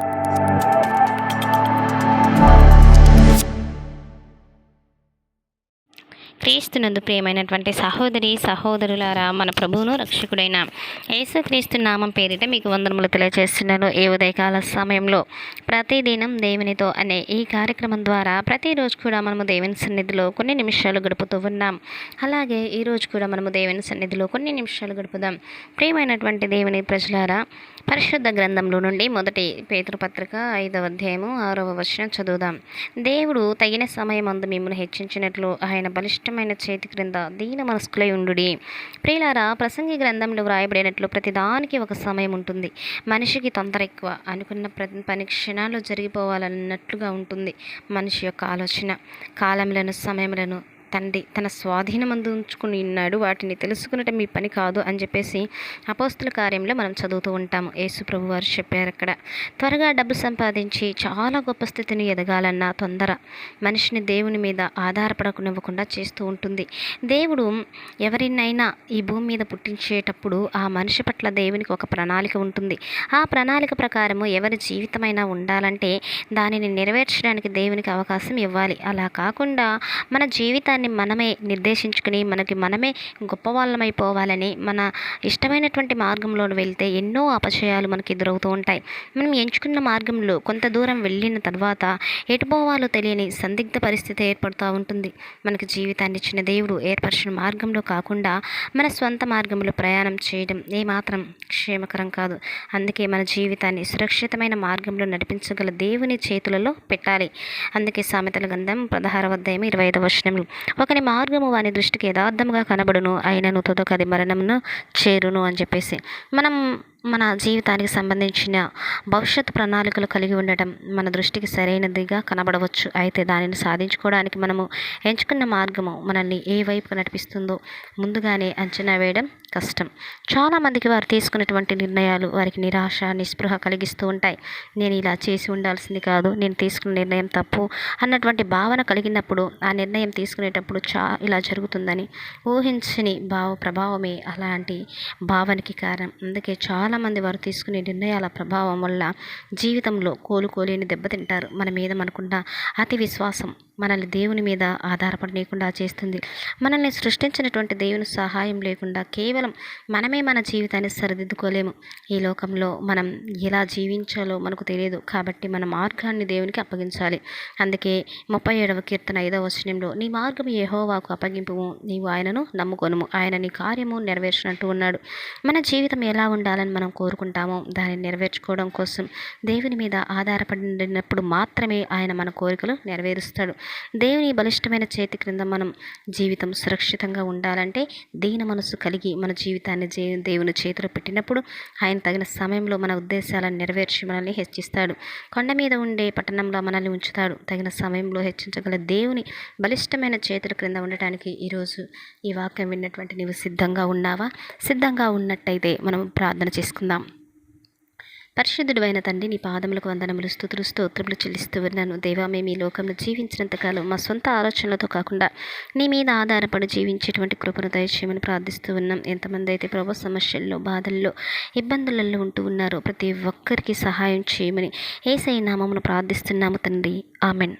Thank you. క్రీస్తునందు ప్రియమైనటువంటి సహోదరి సహోదరులారా మన ప్రభువును రక్షకుడైన యేసుక్రీస్తు నామం పేరిట మీకు వందనములు తెలియజేస్తున్నాను. ఏ ఉదయకాల సమయంలో ప్రతిదినం దేవునితో అనే ఈ కార్యక్రమం ద్వారా ప్రతిరోజు కూడా మనము దేవుని సన్నిధిలో కొన్ని నిమిషాలు గడుపుతూ ఉన్నాం. అలాగే ఈరోజు కూడా మనము దేవుని సన్నిధిలో కొన్ని నిమిషాలు గడుపుదాం. ప్రియమైనటువంటి దేవుని ప్రజలారా పరిశుద్ధ గ్రంథంలో నుండి మొదటి పేతృపత్రిక ఐదవ అధ్యాయము ఆరవ వచనం చదువుదాం. దేవుడు తగిన సమయం అందు మిమ్మల్ని హెచ్చించినట్లు ఆయన బలిష్టమైన చేతి క్రింద దీన మనస్కులై ఉండు ప్రియులారా ప్రసంగి గ్రంథంలో వ్రాయబడినట్లు ప్రతిదానికి ఒక సమయం ఉంటుంది. మనిషికి తొందర ఎక్కువ. అనుకున్న ప్రతి పని క్షణాలు జరిగిపోవాలన్నట్లుగా ఉంటుంది మనిషి యొక్క ఆలోచన. కాలములను సమయములను తండ్రి తన స్వాధీనమందు ఉంచుకుని ఉన్నాడు. వాటిని తెలుసుకునటం మీ పని కాదు అని చెప్పేసి అపోస్తుల కార్యంలో మనం చదువుతూ ఉంటాము. యేసు ప్రభు వారు చెప్పారు అక్కడ. త్వరగా డబ్బు సంపాదించి చాలా గొప్ప స్థితిని ఎదగాలన్న తొందర మనిషిని దేవుని మీద ఆధారపడకునివ్వకుండా చేస్తూ ఉంటుంది. దేవుడు ఎవరినైనా ఈ భూమి మీద పుట్టించేటప్పుడు ఆ మనిషి పట్ల దేవునికి ఒక ప్రణాళిక ఉంటుంది. ఆ ప్రణాళిక ప్రకారము ఎవరి జీవితమైనా ఉండాలంటే దానిని నెరవేర్చడానికి దేవునికి అవకాశం ఇవ్వాలి. అలా కాకుండా మన జీవితాన్ని జీవితాన్ని మనమే నిర్దేశించుకుని మనకి మనమే గొప్పవాళ్ళమైపోవాలని మన ఇష్టమైనటువంటి మార్గంలో వెళ్తే ఎన్నో అపచయాలు మనకి ఎదురవుతూ ఉంటాయి. మనం ఎంచుకున్న మార్గంలో కొంత దూరం వెళ్ళిన తర్వాత ఎటుపోవాలో తెలియని సందిగ్ధ పరిస్థితి ఏర్పడుతూ ఉంటుంది. మనకి జీవితాన్ని ఇచ్చిన దేవుడు ఏర్పరిచిన మార్గంలో కాకుండా మన స్వంత మార్గంలో ప్రయాణం చేయడం ఏమాత్రం క్షేమకరం కాదు. అందుకే మన జీవితాన్ని సురక్షితమైన మార్గంలో నడిపించగల దేవుని చేతులలో పెట్టాలి. అందుకే సామెతల గంధం పదహారవ అధ్యాయం ఇరవై ఐదవ వచనములు ఒకని మార్గము వాని దృష్టికి యథార్థముగా కనబడును అయినను తొదకది మరణమును చేరును అని చెప్పేసి. మనం మన జీవితానికి సంబంధించిన భవిష్యత్ ప్రణాళికలు కలిగి ఉండటం మన దృష్టికి సరైనదిగా కనబడవచ్చు. అయితే దానిని సాధించుకోవడానికి మనము ఎంచుకున్న మార్గము మనల్ని ఏ వైపుకు నడిపిస్తుందో ముందుగానే అంచనా వేయడం కష్టం. చాలామందికి వారు తీసుకున్నటువంటి నిర్ణయాలు వారికి నిరాశ నిస్పృహ కలిగిస్తూ ఉంటాయి. నేను ఇలా చేసి ఉండాల్సింది కాదు నేను తీసుకున్న నిర్ణయం తప్పు అన్నటువంటి భావన కలిగినప్పుడు ఆ నిర్ణయం తీసుకునేటప్పుడు చా ఇలా జరుగుతుందని ఊహించని భావ ప్రభావమే అలాంటి భావనకి కారణం. అందుకే చాలా చాలామంది వారు తీసుకునే నిర్ణయాల ప్రభావం వల్ల జీవితంలో కోలుకోలేని దెబ్బతింటారు మన మీద మనకుండా అతి విశ్వాసం మనల్ని దేవుని మీద ఆధారపడలేకుండా చేస్తుంది. మనల్ని సృష్టించినటువంటి దేవుని సహాయం లేకుండా కేవలం మనమే మన జీవితాన్ని సరిదిద్దుకోలేము. ఈ లోకంలో మనం ఎలా జీవించాలో మనకు తెలియదు. కాబట్టి మన మార్గాన్ని దేవునికి అప్పగించాలి. అందుకే ముప్పై ఏడవ కీర్తన ఐదవ వచనంలో నీ మార్గం ఏహోవాకు అప్పగింపు నీవు ఆయనను నమ్ముకొనుము. ఆయన నీ కార్యము నెరవేర్చినట్టు ఉన్నాడు. మన జీవితం ఎలా ఉండాలని మనం కోరుకుంటామో దాన్ని నెరవేర్చుకోవడం కోసం దేవుని మీద ఆధారపడినప్పుడు మాత్రమే ఆయన మన కోరికలు నెరవేరుస్తాడు. దేవుని బలిష్టమైన చేతి క్రింద మనం జీవితం సురక్షితంగా ఉండాలంటే దీన మనసు కలిగి మన జీవితాన్ని దేవుని చేతిలో పెట్టినప్పుడు ఆయన తగిన సమయంలో మన ఉద్దేశాలను నెరవేర్చి మనల్ని హెచ్చిస్తాడు. కొండ మీద ఉండే పట్టణంలో మనల్ని ఉంచుతాడు. తగిన సమయంలో హెచ్చించగల దేవుని బలిష్టమైన చేతుల క్రింద ఉండటానికి ఈరోజు ఈ వాక్యం విన్నటువంటి నీవు సిద్ధంగా ఉన్నావా? సిద్ధంగా ఉన్నట్టయితే మనం ప్రార్థన చేసుకుందాం పరిశుద్ధుడు అయిన తండ్రి నీ పాదములకు వందనములు స్థుతులు స్తోత్రములు చెల్లిస్తూ ఉన్నాను. దేవా మేము ఈ లోకంలో జీవించినంతకాలం మా సొంత ఆలోచనలతో కాకుండా నీ మీద ఆధారపడి జీవించేటువంటి కృపను దయచేయమని ప్రార్థిస్తూ ఉన్నాం. ఎంతమంది అయితే ప్రభు సమస్యల్లో బాధల్లో ఇబ్బందులలో ఉంటూ ఉన్నారో ప్రతి ఒక్కరికి సహాయం చేయమని ఏసై నామమును ప్రార్థిస్తున్నాము తండ్రి. ఆమెన్.